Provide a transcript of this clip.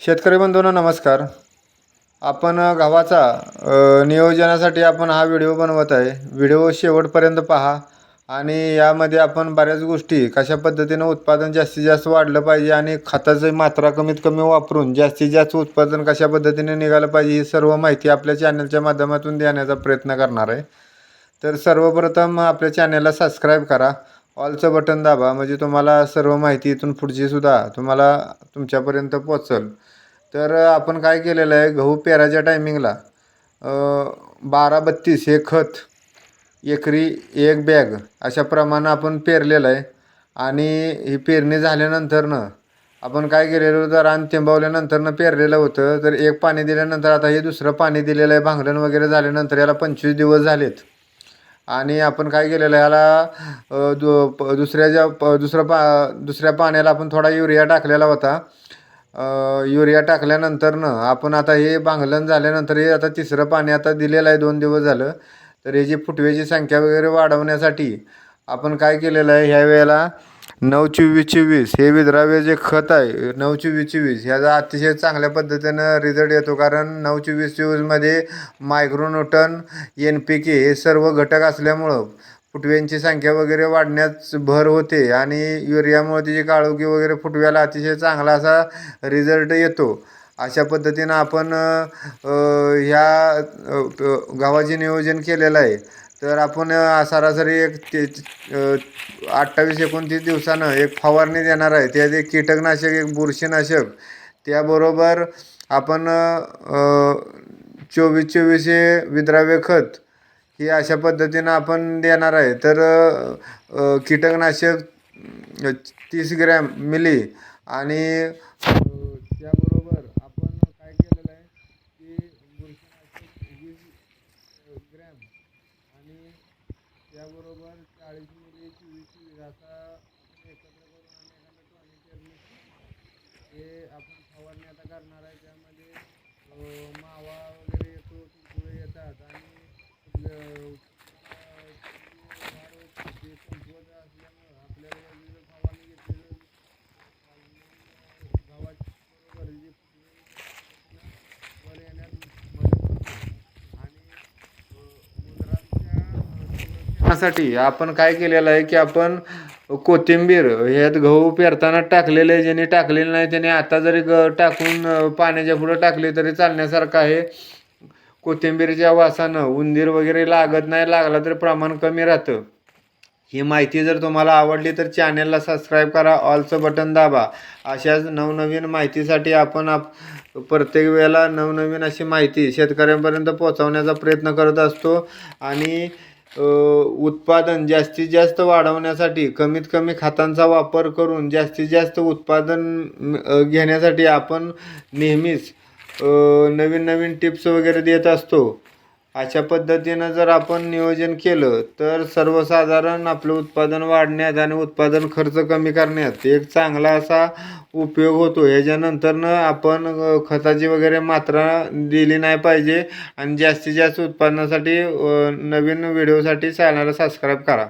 शेतकरी बंधूंना नमस्कार. आपण गव्हाचा नियोजनासाठी आपण हा व्हिडिओ बनवत आहे. व्हिडिओ शेवटपर्यंत पहा आणि यामध्ये आपण बऱ्याच गोष्टी कशा पद्धतीनं उत्पादन जास्तीत जास्त वाढलं पाहिजे आणि खताची मात्रा कमीत कमी वापरून जास्तीत जास्त उत्पादन कशा पद्धतीने निघालं पाहिजे ही सर्व माहिती आपल्या चॅनलच्या माध्यमातून देण्याचा प्रयत्न करणार आहे. तर सर्वप्रथम आपल्या चॅनलला सबस्क्राईब करा. ऑलचं बटन दाबा म्हणजे तुम्हाला सर्व माहिती इथून पुढची सुद्धा तुम्हाला तुमच्यापर्यंत पोचल तर आपण काय केलेलं आहे गहू पेराच्या टायमिंगला बारा बत्तीस हे खत एकरी एक बॅग अशा प्रमाणे आपण पेरलेलं आहे. आणि ही पेरणी झाल्यानंतरनं आपण काय केलेलं होतं रान तेंबावल्यानंतरनं पेरलेलं होतं. तर एक पाणी दिल्यानंतर आता हे दुसरं पाणी दिलेलं आहे भांगलन वगैरे झाल्यानंतर याला पंचवीस दिवस झालेत. आणि आपण काय केलेलं आहे याला दु प दुसऱ्या ज्या प दुसरं पा दुसऱ्या पाण्याला आपण थोडा युरिया टाकलेला होता. युरिया टाकल्यानंतरनं आपण आता हे बांगलन झाल्यानंतर हे आता तिसरं पाणी आता दिलेलं आहे दोन दिवस झालं. तर ह्याची फुटव्याची संख्या वगैरे वाढवण्यासाठी आपण काय केलेलं आहे? ह्या वेळेला नऊ चोवीस चोवीस हे विद्राव्य जे खत आहे नऊ चोवीस चोवीस ह्याचा अतिशय चांगल्या पद्धतीनं रिझल्ट येतो. कारण नऊ चोवीस चोवीसमध्ये मायक्रोन्यूटन एन पी के हे सर्व घटक असल्यामुळं फुटव्यांची संख्या वगैरे वाढण्यास भर होते आणि युरियामुळे त्याची काळोखी वगैरे फुटव्याला अतिशय चांगला असा रिझल्ट येतो. अशा पद्धतीनं आपण ह्या गावाचे नियोजन केलेलं आहे. तर आपण सरासरी एक ते अठ्ठावीस एकोणतीस दिवसानं एक फवारणी देणार आहे. त्यात एक कीटकनाशक एक बुरशीनाशक. त्याबरोबर आपण चोवीस चोवीस हे विद्राव्य खत ही अशा पद्धतीनं आपण देणार आहे. तर कीटकनाशक तीस ग्रॅम मिली आणि त्याबरोबर आपण काय केलेलं आहे की बुरशीनाशक वीस ग्रॅम आणि त्याबरोबर चाळीस मुली चोवीस चोवीस एकत्र करून आम्ही एखादं टॉनिक हे आपण फवारणी आता करणार आहे. त्यामध्ये मावा वगैरे येतो तुडतुडे येतात आणि आपलं उत्पन्नाची वाढ होते ते कमकुवत असल्यामुळं आपल्याला याची जर फवारणी घेतली तर गव्हाची बरोबर जी फुटवे वर येण्यास मदत होते आणि मुद्रांच्या साठी आपण काय केलेलं आहे की आपण कोथिंबीर ह्यात गहू पेरताना टाकलेले आहे ज्यांनी टाकलेले नाही त्याने आता जरी ग टाकून पाण्याच्या पुढं टाकले तरी चालण्यासारखं आहे. कोथिंबीरच्या वासानं उंदीर वगैरे लागत नाही लागला तर प्रमाण कमी राहतं. ही माहिती जर तुम्हाला आवडली तर चॅनलला सबस्क्राईब करा ऑलचं बटन दाबा. अशाच नवनवीन माहितीसाठी आपण आप प्रत्येक वेळेला नवनवीन अशी माहिती शेतकऱ्यांपर्यंत पोहोचवण्याचा प्रयत्न करत असतो. आणि उत्पादन जास्तीत जास्त वाढवण्यासाठी कमीत कमी खतांचा वापर करून जास्तीत जास्त उत्पादन घेण्यासाठी आपण नेहमीच नवीन नवीन टिप्स वगैरे देत असतो. अशा पद्धतीनं जर आपण नियोजन केलं तर सर्वसाधारण आपलं उत्पादन वाढण्यात आणि उत्पादन खर्च कमी करण्यात एक चांगला असा उपयोग होतो. ह्याच्यानंतरनं आपण खताची वगैरे मात्रा दिली नाही पाहिजे. आणि जास्तीत जास्त उत्पादनासाठी नवीन व्हिडिओसाठी चॅनलला सबस्क्राईब करा.